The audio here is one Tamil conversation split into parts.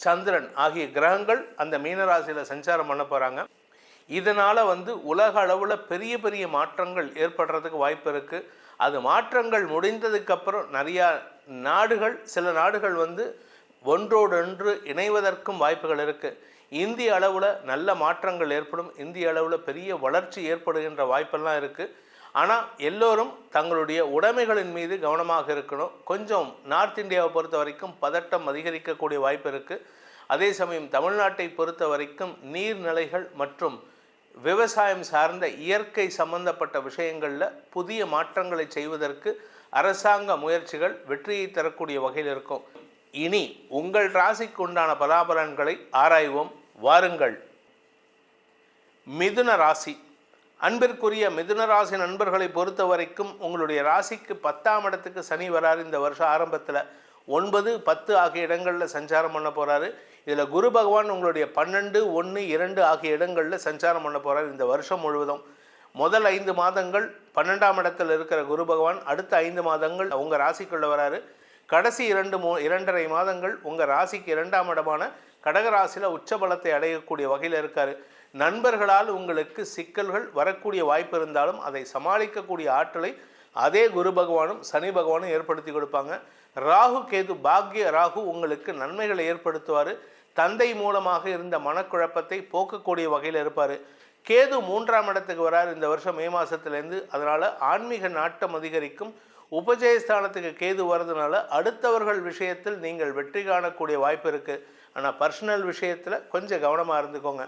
சந்திரன் ஆகிய கிரகங்கள் அந்த மீனராசியில் சஞ்சாரம் பண்ண போகிறாங்க இதனால் வந்து உலக அளவில் பெரிய பெரிய மாற்றங்கள் ஏற்படுறதுக்கு வாய்ப்பு இருக்குது அது மாற்றங்கள் முடிந்ததுக்கப்புறம் நிறையா நாடுகள் சில நாடுகள் வந்து ஒன்றோடொன்று இணைவதற்கும் வாய்ப்புகள் இருக்குது இந்திய அளவில் நல்ல மாற்றங்கள் ஏற்படும். இந்திய அளவில் பெரிய வளர்ச்சி ஏற்படுகின்ற வாய்ப்பெல்லாம் இருக்குது ஆனால் எல்லோரும் தங்களுடைய உடைமைகளின் மீது கவனமாக இருக்கணும். கொஞ்சம் நார்த் இந்தியாவை பொறுத்த வரைக்கும் பதட்டம் அதிகரிக்கக்கூடிய வாய்ப்பு இருக்குது அதே சமயம் தமிழ்நாட்டை பொறுத்த வரைக்கும் நீர்நிலைகள் மற்றும் விவசாயம் சார்ந்த இயற்கை சம்பந்தப்பட்ட விஷயங்களில் புதிய மாற்றங்களை செய்வதற்கு அரசாங்க முயற்சிகள் வெற்றியை தரக்கூடிய வகையில் இருக்கும். இனி உங்கள் ராசிக்கு உண்டான பலாபலன்களை ஆராய்வோம். வாருங்கள். மிதுன ராசி. அன்பிற்குரிய மிதுன ராசி நண்பர்களை பொறுத்த வரைக்கும் உங்களுடைய ராசிக்கு பத்தாம் இடத்துக்கு சனி வராரு. இந்த வருஷம் ஆரம்பத்தில் ஒன்பது பத்து ஆகிய இடங்களில் சஞ்சாரம் பண்ண போகிறாரு இதில் குரு பகவான் உங்களுடைய பன்னெண்டு ஒன்று இரண்டு ஆகிய இடங்களில் சஞ்சாரம் பண்ண போகிறார் இந்த வருஷம் முழுவதும். முதல் ஐந்து மாதங்கள் பன்னெண்டாம் இடத்தில் இருக்கிற குரு பகவான் அடுத்த ஐந்து மாதங்கள் உங்கள் ராசிக்குள்ளே வராரு. கடைசி இரண்டு மூ இரண்டரை மாதங்கள் உங்கள் ராசிக்கு இரண்டாம் இடமான கடகராசியில் உச்சபலத்தை அடையக்கூடிய வகையில் இருக்கார். நண்பர்களால் உங்களுக்கு சிக்கல்கள் வரக்கூடிய வாய்ப்பு இருந்தாலும் அதை சமாளிக்கக்கூடிய ஆற்றலை அதே குரு பகவானும் சனி பகவானும் ஏற்படுத்தி கொடுப்பாங்க. ராகு கேது பாக்ய ராகு உங்களுக்கு நன்மைகளை ஏற்படுத்துவார். தந்தை மூலமாக இருந்த மனக்குழப்பத்தை போக்கக்கூடிய வகையில் இருப்பார். கேது மூன்றாம் இடத்துக்கு வரார் இந்த வருஷம் மே மாதத்துலேருந்து அதனால் ஆன்மீக நாட்டம் அதிகரிக்கும். உபஜயஸ்தானத்துக்கு கேது வர்றதுனால அடுத்தவர்கள் விஷயத்தில் நீங்கள் வெற்றி காணக்கூடிய வாய்ப்பு இருக்குது ஆனால் பர்சனல் விஷயத்தில் கொஞ்சம் கவனமாக இருந்துக்கோங்க.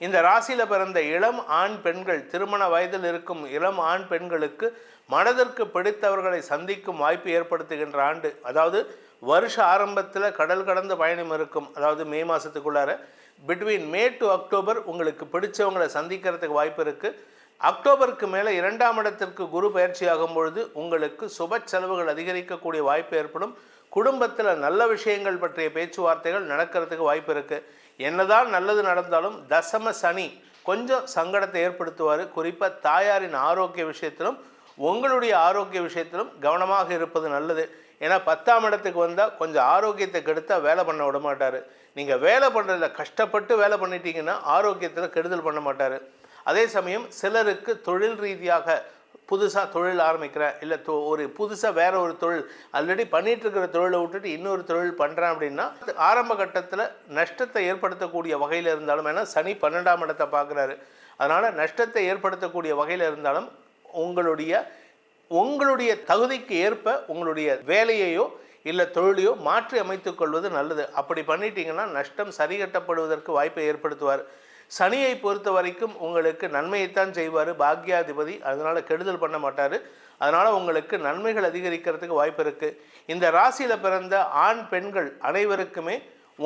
இந்த ராசியில் பிறந்த இளம் ஆண் பெண்கள் திருமண வயதில் இருக்கும் இளம் ஆண் பெண்களுக்கு மனதிற்கு பிடித்தவர்களை சந்திக்கும் வாய்ப்பு ஏற்படுத்துகின்ற ஆண்டு. அதாவது வருஷ ஆரம்பத்தில் கடல் கடந்த பயணம் இருக்கும். அதாவது மே மாதத்துக்குள்ளார பிட்வீன் மே டு அக்டோபர் உங்களுக்கு பிடிச்சவங்களை சந்திக்கிறதுக்கு வாய்ப்பு இருக்குது அக்டோபருக்கு மேலே இரண்டாம் இடத்திற்கு குரு பயிற்சியாகும் பொழுது உங்களுக்கு சுப செலவுகள் அதிகரிக்கக்கூடிய வாய்ப்பு ஏற்படும். குடும்பத்தில் நல்ல விஷயங்கள் பற்றிய பேச்சுவார்த்தைகள் நடக்கிறதுக்கு வாய்ப்பு இருக்குது என்னதான் நல்லது நடந்தாலும் தசம சனி கொஞ்சம் சங்கடத்தை ஏற்படுத்துவார். குறிப்பாக தாயாரின் ஆரோக்கிய விஷயத்திலும் உங்களுடைய ஆரோக்கிய விஷயத்திலும் கவனமாக இருப்பது நல்லது. ஏன்னா பத்தாம் இடத்துக்கு வந்தால் கொஞ்சம் ஆரோக்கியத்தை கெடுத்தால் வேலை பண்ண விட மாட்டார். நீங்கள் வேலை பண்ணுறதில் கஷ்டப்பட்டு வேலை பண்ணிட்டீங்கன்னா ஆரோக்கியத்தில் கெடுதல் பண்ண மாட்டார். அதே சமயம் சிலருக்கு தொழில் ரீதியாக புதுசாக தொழில் ஆரம்பிக்கிறேன். இல்லை தொ ஒரு புதுசாக வேற ஒரு தொழில் ஆல்ரெடி பண்ணிகிட்ருக்கிற தொழிலை விட்டுட்டு இன்னொரு தொழில் பண்ணுறேன் அப்படின்னா ஆரம்ப கட்டத்தில் நஷ்டத்தை ஏற்படுத்தக்கூடிய வகையில் இருந்தாலும் ஏன்னா சனி பன்னெண்டாம் இடத்தை பார்க்குறாரு. அதனால் நஷ்டத்தை ஏற்படுத்தக்கூடிய வகையில் இருந்தாலும் உங்களுடைய உங்களுடைய தகுதிக்கு ஏற்ப உங்களுடைய வேலையையோ இல்லை தொழிலையோ மாற்றி அமைத்துக் கொள்வது நல்லது. அப்படி பண்ணிட்டீங்கன்னா நஷ்டம் சரிகட்டப்படுவதற்கு வாய்ப்பை ஏற்படுத்துவார். சனியை பொறுத்த வரைக்கும் உங்களுக்கு நன்மையைத்தான் செய்வார். பாக்யாதிபதி. அதனால் கெடுதல் பண்ண மாட்டார். அதனால் உங்களுக்கு நன்மைகள் அதிகரிக்கிறதுக்கு வாய்ப்பு இருக்குது இந்த ராசியில் பிறந்த ஆண் பெண்கள் அனைவருக்குமே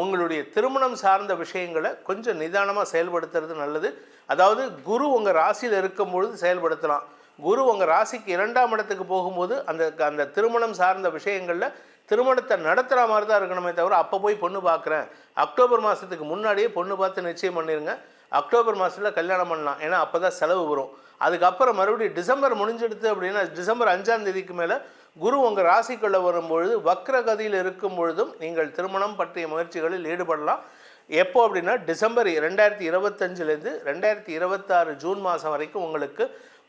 உங்களுடைய திருமணம் சார்ந்த விஷயங்களை கொஞ்சம் நிதானமாக செயல்படுத்துறது நல்லது. அதாவது குரு உங்கள் ராசியில் இருக்கும் பொழுது செயல்படுத்தலாம். குரு உங்கள் ராசிக்கு இரண்டாம் இடத்துக்கு போகும்போது அந்த அந்த திருமணம் சார்ந்த விஷயங்களில் திருமணத்தை நடத்துகிற மாதிரி தான் இருக்கணுமே தவிர அப்போ போய் பொண்ணு பார்க்குறேன் அக்டோபர் மாதத்துக்கு முன்னாடியே பொண்ணு பார்த்து நிச்சயம் பண்ணிடுங்க அக்டோபர் மாதத்தில் கல்யாணம் பண்ணலாம். ஏன்னா அப்போ தான் செலவு வரும். அதுக்கப்புறம் மறுபடியும் டிசம்பர் முடிஞ்செடுத்து அப்படின்னா டிசம்பர் அஞ்சாம் தேதிக்கு மேலே குரு உங்கள் ராசிக்குள்ளே வரும்பொழுது வக்ரகதியில் இருக்கும் பொழுதும் நீங்கள் திருமணம் பற்றிய முயற்சிகளில் ஈடுபடலாம். எப்போ அப்படின்னா டிசம்பர் ரெண்டாயிரத்தி இருபத்தஞ்சிலேருந்து ரெண்டாயிரத்தி இருபத்தாறு ஜூன் மாதம் வரைக்கும் உங்களுக்கு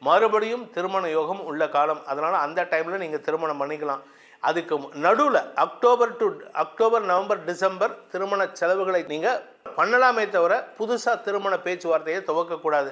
மறுபடியும் திருமண யோகம் உள்ள காலம். அதனால் அந்த டைமில் நீங்கள் திருமணம் பண்ணிக்கலாம். அதுக்கு நடுவில் October to October November December திருமண செலவுகளை நீங்கள் பண்ணலாமே தவிர புதுசாக திருமண பேச்சுவார்த்தையை துவக்கக்கூடாது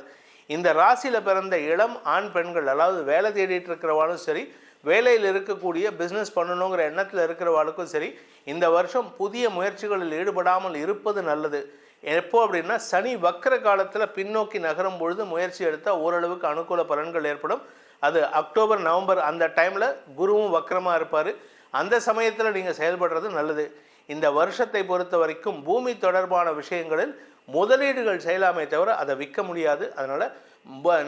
இந்த ராசியில் பிறந்த இளம் ஆண் பெண்கள் அதாவது வேலை தேடிட்டு இருக்கிறவாலும் சரி வேலையில் இருக்கக்கூடிய பிஸ்னஸ் பண்ணணுங்கிற எண்ணத்தில் இருக்கிறவாளுக்கும் சரி இந்த வருஷம் புதிய முயற்சிகளில் ஈடுபடாமல் இருப்பது நல்லது. எப்போ அப்படின்னா சனி வக்கர காலத்தில் பின்னோக்கி நகரும் பொழுது முயற்சி எடுத்தால் ஓரளவுக்கு அனுகூல பலன்கள் ஏற்படும். அது அக்டோபர் நவம்பர் அந்த டைமில் குருவும் வக்கரமாக இருப்பார். அந்த சமயத்தில் நீங்கள் செயல்படுறது நல்லது. இந்த வருஷத்தை பொறுத்த வரைக்கும் பூமி தொடர்பான விஷயங்களில் முதலீடுகள் செய்யலாமே தவிர அதை விற்க முடியாது. அதனால்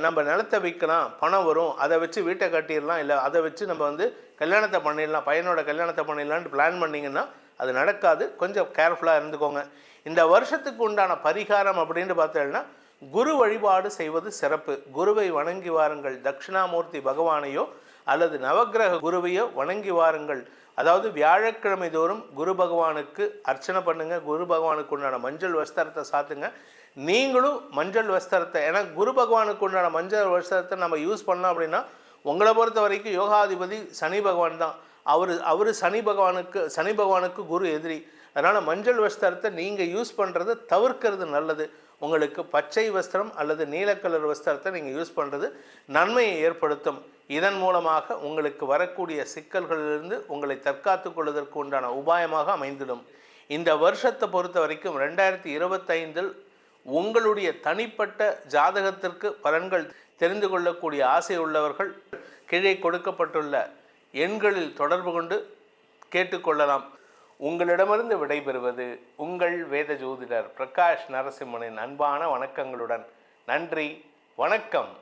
நம்ம நிலத்தை விற்கலாம் பணம் வரும் அதை வச்சு வீட்டை கட்டிடலாம் இல்லை அதை வச்சு நம்ம வந்து கல்யாணத்தை பண்ணிடலாம் பையனோட கல்யாணத்தை பண்ணிடலான்ட்டு பிளான் பண்ணிங்கன்னா அது நடக்காது. கொஞ்சம் கேர்ஃபுல்லாக இருந்துக்கோங்க. இந்த வருஷத்துக்கு உண்டான பரிகாரம் அப்படின்னு பார்த்தோம்னா குரு வழிபாடு செய்வது சிறப்பு. குருவை வணங்கி வாருங்கள். தட்சிணாமூர்த்தி பகவானையோ அல்லது நவக்கிரக குருவையோ வணங்கி வாருங்கள். அதாவது வியாழக்கிழமை தோறும் குரு பகவானுக்கு அர்ச்சனை பண்ணுங்க. குரு பகவானுக்கு உண்டான மஞ்சள் வஸ்திரத்தை சாத்துங்க. நீங்களும் மஞ்சள் வஸ்திரத்தை ஏன்னா குரு பகவானுக்கு உண்டான மஞ்சள் வஸ்திரத்தை நம்ம யூஸ் பண்ணோம் அப்படின்னா உங்களை பொறுத்த வரைக்கும் யோகாதிபதி சனி பகவான் தான். அவர் அவர் சனி பகவானுக்கு சனி பகவானுக்கு குரு எதிரி. அதனால் மஞ்சள் வஸ்திரத்தை நீங்கள் யூஸ் பண்ணுறதை தவிர்க்கிறது நல்லது. உங்களுக்கு பச்சை வஸ்திரம் அல்லது நீல கலர் வஸ்திரத்தை நீங்கள் யூஸ் பண்ணுறது நன்மையை ஏற்படுத்தும். இதன் மூலமாக உங்களுக்கு வரக்கூடிய சிக்கல்களிலிருந்து உங்களை தற்காத்து கொள்வதற்கு உண்டான உபாயமாக அமைந்திடும். இந்த வருஷத்தை பொறுத்த வரைக்கும் ரெண்டாயிரத்தி இருபத்தைந்தில் உங்களுடைய தனிப்பட்ட ஜாதகத்திற்கு பலன்கள் தெரிந்து கொள்ளக்கூடிய ஆசை உள்ளவர்கள் கீழே கொடுக்கப்பட்டுள்ள எண்களில் தொடர்பு கொண்டு கேட்டுக்கொள்ளலாம். உங்களிடமிருந்து விடைபெறுவது உங்கள் வேத ஜோதிடர் பிரகாஷ் நரசிம்மனின் அன்பான வணக்கங்களுடன். நன்றி வணக்கம்.